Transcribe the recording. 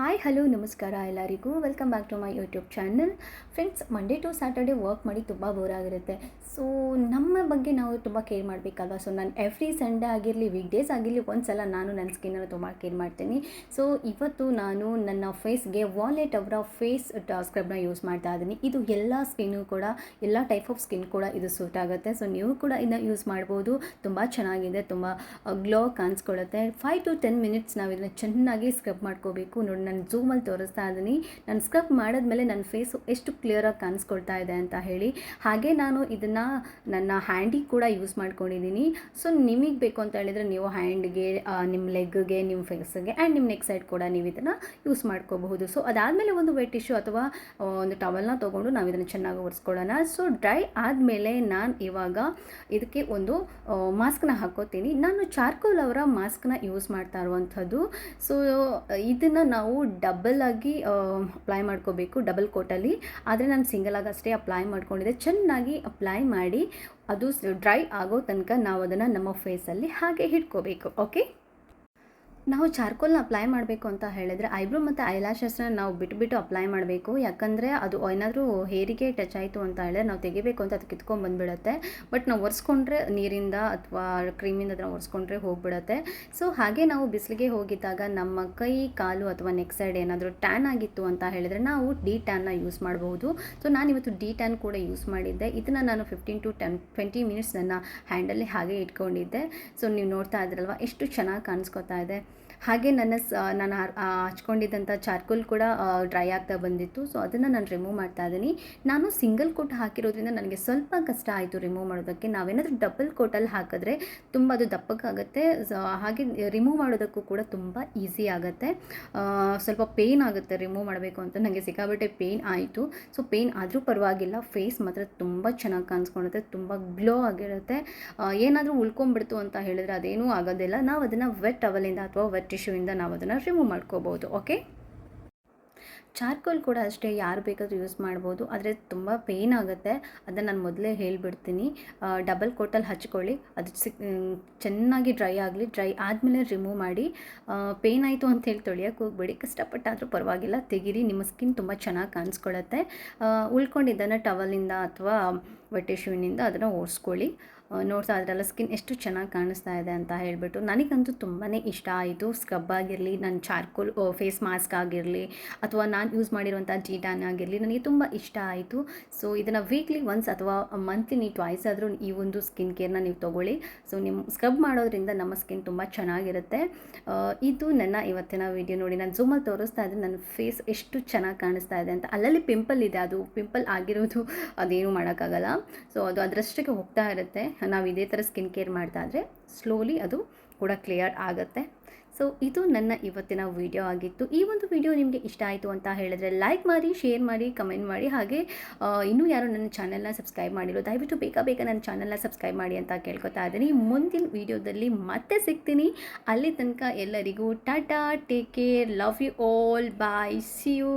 Hi hello ನಮಸ್ಕಾರ ಎಲ್ಲರಿಗೂ. Welcome back to my YouTube channel friends Monday to Saturday work ಮಾಡಿ ತುಂಬ bore ಆಗಿರುತ್ತೆ. ಸೊ ನಮ್ಮ ಬಗ್ಗೆ ನಾವು ತುಂಬ ಕೇರ್ ಮಾಡಬೇಕಲ್ವ? ಸೊ ನಾನು ಎವ್ರಿ ಸಂಡೇ ಆಗಿರಲಿ ವೀಕ್ ಡೇಸ್ ಆಗಿರಲಿ, ಒಂದ್ಸಲ ನಾನು ನನ್ನ ಸ್ಕಿನ್ನನ್ನು ತುಂಬ ಕೇರ್ ಮಾಡ್ತೀನಿ. ಸೊ ಇವತ್ತು ನಾನು ನನ್ನ ಫೇಸ್ಗೆ ವಾಲೆಟ್ ಅವರ ಫೇಸ್ ಸ್ಕ್ರಬ್ನ ಯೂಸ್ ಮಾಡ್ತಾ ಇದ್ದೀನಿ. ಇದು ಎಲ್ಲ ಸ್ಕಿನ್ನು ಕೂಡ, ಎಲ್ಲ ಟೈಪ್ ಆಫ್ ಸ್ಕಿನ್ ಕೂಡ ಇದು ಸೂಟ್ ಆಗುತ್ತೆ. ಸೊ ನೀವು ಕೂಡ ಇದನ್ನ ಯೂಸ್ ಮಾಡ್ಬೋದು. ತುಂಬ ಚೆನ್ನಾಗಿದೆ, ತುಂಬ ಗ್ಲೋ ಕಾಣಿಸ್ಕೊಳ್ಳುತ್ತೆ ಫೈವ್ ಟು ಟೆನ್ ಮಿನಿಟ್ಸ್ ನಾವು ಇದನ್ನ ಚೆನ್ನಾಗಿ ಸ್ಕ್ರಬ್ ಮಾಡ್ಕೋಬೇಕು. ನೋಡಿ ನಾನು ಝೂಮಲ್ಲಿ ತೋರಿಸ್ತಾ ಇದ್ದೀನಿ. ನಾನು ಸ್ಕ್ರಬ್ ಮಾಡಿದ್ಮೇಲೆ ನನ್ನ ಫೇಸು ಎಷ್ಟು ಕ್ಲಿಯರಾಗಿ ಕಾಣಿಸ್ಕೊಳ್ತಾ ಇದೆ ಅಂತ ಹೇಳಿ. ಹಾಗೆ ನಾನು ಇದನ್ನು ನನ್ನ ಹ್ಯಾಂಡಿಗೆ ಕೂಡ ಯೂಸ್ ಮಾಡ್ಕೊಂಡಿದ್ದೀನಿ. ಸೊ ನಿಮಗೆ ಬೇಕು ಅಂತ ಹೇಳಿದರೆ ನೀವು ಹ್ಯಾಂಡ್ಗೆ ನಿಮ್ಮ ಲೆಗ್ಗೆ ನಿಮ್ಮ ಫೇಸ್ಗೆ ಆ್ಯಂಡ್ ನಿಮ್ಮ ನೆಕ್ ಸೈಡ್ ಕೂಡ ನೀವು ಇದನ್ನು ಯೂಸ್ ಮಾಡ್ಕೋಬಹುದು. ಸೊ ಅದಾದಮೇಲೆ ಒಂದು ವೆಟ್ ಟಿಶ್ಯೂ ಅಥವಾ ಒಂದು ಟವಲ್ನ ತೊಗೊಂಡು ನಾವು ಇದನ್ನು ಚೆನ್ನಾಗಿ ಒರೆಸ್ಕೊಳ್ಳೋಣ. ಸೊ ಡ್ರೈ ಆದಮೇಲೆ ನಾನು ಇವಾಗ ಇದಕ್ಕೆ ಒಂದು ಮಾಸ್ಕ್ನ ಹಾಕೋತೀನಿ. ನಾನು ಚಾರ್ಕೋಲ್ ಅವರ ಮಾಸ್ಕ್ನ ಯೂಸ್ ಮಾಡ್ತಾ ಇರುವಂಥದ್ದು. ಸೊ ಇದನ್ನು ನಾವು ಡಬಲ್ ಆಗಿ ಅಪ್ಲೈ ಮಾಡ್ಕೋಬೇಕು ಡಬಲ್ ಕೋಟಲ್ಲಿ ಆದರೆ ನಾನು ಸಿಂಗಲ್ ಆಗಿ ಅಷ್ಟೇ ಅಪ್ಲೈ ಮಾಡ್ಕೊಂಡಿದ್ದೆ. ಚೆನ್ನಾಗಿ ಅಪ್ಲೈ ಮಾಡಿ, ಅದು ಡ್ರೈ ಆಗೋ ತನಕ ನಾವು ಅದನ್ನು ನಮ್ಮ ಫೇಸಲ್ಲಿ ಹಾಗೆ ಹಿಡ್ಕೋಬೇಕು ಓಕೆ ನಾವು ಚಾರ್ಕೋಲ್ನ ಅಪ್ಲೈ ಮಾಡಬೇಕು ಅಂತ ಹೇಳಿದರೆ ಐಬ್ರೋ ಮತ್ತು ಐಲ್ಯಾಶಸ್ನ ನಾವು ಬಿಟ್ಬಿಟ್ಟು ಅಪ್ಲೈ ಮಾಡಬೇಕು. ಯಾಕಂದರೆ ಅದು ಏನಾದರೂ ಹೇರಿಗೆ ಟಚ್ ಆಯಿತು ಅಂತ ಹೇಳಿದ್ರೆ ನಾವು ತೆಗಿಬೇಕು ಅಂತ ಅದು ಕಿತ್ಕೊಂಡು ಬಂದುಬಿಡುತ್ತೆ. ಬಟ್ ನಾವು ಒರೆಸ್ಕೊಂಡ್ರೆ ನೀರಿಂದ ಅಥವಾ ಕ್ರೀಮಿಂದ ಅದನ್ನು ಒರೆಸ್ಕೊಂಡ್ರೆ ಹೋಗ್ಬಿಡುತ್ತೆ. ಸೊ ಹಾಗೆ ನಾವು ಬಿಸಿಲಿಗೆ ಹೋಗಿದ್ದಾಗ ನಮ್ಮ ಕೈ, ಕಾಲು ಅಥವಾ ನೆಕ್ ಸೈಡ್ ಏನಾದರೂ ಟ್ಯಾನ್ ಆಗಿತ್ತು ಅಂತ ಹೇಳಿದರೆ ನಾವು ಡಿ ಟ್ಯಾನ್ನ ಯೂಸ್ ಮಾಡಬಹುದು ಸೊ ನಾನು ಇವತ್ತು ಡಿ ಟ್ಯಾನ್ ಕೂಡ ಯೂಸ್ ಮಾಡಿದ್ದೆ. ಇದನ್ನು ನಾನು fifteen to ten twenty minutes ನನ್ನ ಹ್ಯಾಂಡಲ್ಲಿ ಹಾಗೆ ಇಟ್ಕೊಂಡಿದ್ದೆ. ಸೊ ನೀವು ನೋಡ್ತಾ ಇದ್ರಲ್ವ, ಎಷ್ಟು ಚೆನ್ನಾಗಿ ಕಾಣಿಸ್ಕೊತಾ ಇದೆ. ಹಾಗೆ ನನ್ನ ನಾನು ಹಚ್ಕೊಂಡಿದ್ದಂಥ ಚಾರ್ಕೋಲ್ ಕೂಡ ಡ್ರೈ ಆಗ್ತಾ ಬಂದಿತ್ತು. ಸೊ ಅದನ್ನು ನಾನು ರಿಮೂವ್ ಮಾಡ್ತಾ ಇದ್ದೀನಿ. ನಾನು ಸಿಂಗಲ್ ಕೋಟ್ ಹಾಕಿರೋದ್ರಿಂದ ನನಗೆ ಸ್ವಲ್ಪ ಕಷ್ಟ ಆಯಿತು ರಿಮೂವ್ ಮಾಡೋದಕ್ಕೆ. ನಾವೇನಾದರೂ ಡಬಲ್ ಕೋಟಲ್ಲಿ ಹಾಕಿದ್ರೆ ತುಂಬ ಅದು ದಪ್ಪಕ್ಕಾಗುತ್ತೆ ಹಾಗೆ ರಿಮೂವ್ ಮಾಡೋದಕ್ಕೂ ಕೂಡ ತುಂಬ ಈಸಿ ಆಗುತ್ತೆ. ಸ್ವಲ್ಪ ಪೇಯ್ನ್ ಆಗುತ್ತೆ ರಿಮೂವ್ ಮಾಡಬೇಕು ಅಂತ. ನನಗೆ ಸಿಕ್ಕಾಬಿಟ್ಟೆ ಪೇಯ್ನ್ ಆಯಿತು. ಸೊ ಪೇಯ್ನ್ ಆದರೂ ಪರವಾಗಿಲ್ಲ. ಫೇಸ್ ಮಾತ್ರ ತುಂಬ ಚೆನ್ನಾಗಿ ಕಾಣಿಸ್ಕೊಳುತ್ತೆ ತುಂಬ ಗ್ಲೋ ಆಗಿರುತ್ತೆ. ಏನಾದರೂ ಉಳ್ಕೊಂಬಿಡ್ತು ಅಂತ ಹೇಳಿದ್ರೆ ಅದೇನೂ ಆಗೋದಿಲ್ಲ. ನಾವು ಅದನ್ನು ವೆಟ್ ಟವಲಿಂದ ಅಥವಾ ವೆಟ್ ಇಂದ ನಾವು ಅದನ್ನು ರಿಮೂವ್ ಮಾಡ್ಕೋಬೋದು ಓಕೆ ಚಾರ್ಕೋಲ್ ಕೂಡ ಅಷ್ಟೇ ಯಾರು ಬೇಕಾದರೂ ಯೂಸ್ ಮಾಡ್ಬೋದು. ಆದರೆ ತುಂಬ ಪೇಯ್ನ್ ಆಗುತ್ತೆ. ಅದನ್ನು ನಾನು ಮೊದಲೇ ಹೇಳಿಬಿಡ್ತೀನಿ. ಡಬಲ್ ಕೋಟಲ್ಲಿ ಹಚ್ಕೊಳ್ಳಿ. ಅದು ಸಿಕ್ ಚೆನ್ನಾಗಿ ಡ್ರೈ ಆಗಲಿ ಡ್ರೈ ಆದಮೇಲೆ ರಿಮೂವ್ ಮಾಡಿ. ಪೇಯ್ನ್ ಆಯಿತು ಅಂತ ಹೇಳಿ ತೊಳೆಯೋಕ್ಕೆ ಹೋಗ್ಬೇಡಿ. ಕಷ್ಟಪಟ್ಟಾದರೂ ಪರವಾಗಿಲ್ಲ. ತೆಗೀರಿ. ನಿಮ್ಮ ಸ್ಕಿನ್ ತುಂಬ ಚೆನ್ನಾಗಿ ಕಾಣಿಸ್ಕೊಳ್ಳುತ್ತೆ ಉಳ್ಕೊಂಡಿದ್ದನ್ನು ಟವಲಿಂದ ಅಥವಾ ಟಿಶ್ಯೂನಿಂದ ಅದನ್ನು ಓಡಿಸ್ಕೊಳ್ಳಿ ನೋಡ್ತಾ ಅದರಲ್ಲ ಸ್ಕಿನ್ ಎಷ್ಟು ಚೆನ್ನಾಗಿ ಕಾಣಿಸ್ತಾ ಇದೆ ಅಂತ ಹೇಳಿಬಿಟ್ಟು. ನನಗಂತೂ ತುಂಬಾ ಇಷ್ಟ ಆಯಿತು. ಸ್ಕ್ರಬ್ ಆಗಿರಲಿ ನನ್ನ ಚಾರ್ಕೋಲ್ ಫೇಸ್ ಮಾಸ್ಕ್ ಆಗಿರಲಿ, ಅಥವಾ ನಾನು ಯೂಸ್ ಮಾಡಿರುವಂಥ ಜೀಟಾನ್ ಆಗಿರಲಿ, ನನಗೆ ತುಂಬ ಇಷ್ಟ ಆಯಿತು. ಸೊ ಇದನ್ನು ವೀಕ್ಲಿ ಒನ್ಸ್ ಅಥವಾ ಮಂತ್ಲಿ ನೀವು ಟ್ವೈಸ್ ಆದರೂ ಈ ಒಂದು ಸ್ಕಿನ್ ಕೇರ್ನ ನೀವು ತೊಗೊಳ್ಳಿ. ಸೊ ನಿಮ್ಮ ಸ್ಕ್ರಬ್ ಮಾಡೋದ್ರಿಂದ ನಮ್ಮ ಸ್ಕಿನ್ ತುಂಬ ಚೆನ್ನಾಗಿರುತ್ತೆ. ಇದು ನನ್ನ ಇವತ್ತಿನ ವಿಡಿಯೋ ನೋಡಿ, ನಾನು ಝೂಮಲ್ಲಿ ತೋರಿಸ್ತಾ ಇದ್ದೀನಿ ನನ್ನ ಫೇಸ್ ಎಷ್ಟು ಚೆನ್ನಾಗಿ ಕಾಣಿಸ್ತಾ ಇದೆ ಅಂತ. ಅಲ್ಲಲ್ಲಿ ಪಿಂಪಲ್ ಇದೆ, ಅದು ಪಿಂಪಲ್ ಆಗಿರೋದು ಅದೇನು ಮಾಡೋಕ್ಕಾಗಲ್ಲ. ಸೊ ಅದು ಅದರಷ್ಟಕ್ಕೆ ಹೋಗ್ತಾ ಇರುತ್ತೆ. ನಾವು ಇದೇ ಥರ ಸ್ಕಿನ್ ಕೇರ್ ಮಾಡ್ತಾ ಇದ್ರೆ ಸ್ಲೋಲಿ ಅದು ಕೂಡ ಕ್ಲಿಯರ್ ಆಗುತ್ತೆ. ಸೊ ಇದು ನನ್ನ ಇವತ್ತಿನ ವಿಡಿಯೋ ಆಗಿತ್ತು. ಈ ಒಂದು ವಿಡಿಯೋ ನಿಮಗೆ ಇಷ್ಟ ಆಯಿತು ಅಂತ ಹೇಳಿದ್ರೆ ಲೈಕ್ ಮಾಡಿ ಶೇರ್ ಮಾಡಿ ಕಮೆಂಟ್ ಮಾಡಿ. ಹಾಗೆ ಇನ್ನೂ ಯಾರು ನನ್ನ ಚಾನಲ್ನ ಸಬ್ಸ್ಕ್ರೈಬ್ ಮಾಡಿರೋ ದಯವಿಟ್ಟು ಬೇಗ ಬೇಗ ನನ್ನ ಚಾನಲ್ನ ಸಬ್ಸ್ಕ್ರೈಬ್ ಮಾಡಿ ಅಂತ ಕೇಳ್ಕೊತಾ ಇದ್ದೀನಿ. ಮುಂದಿನ ವಿಡಿಯೋದಲ್ಲಿ ಮತ್ತೆ ಸಿಗ್ತೀನಿ. ಅಲ್ಲಿ ತನಕ ಎಲ್ಲರಿಗೂ tata take care love you all bye see you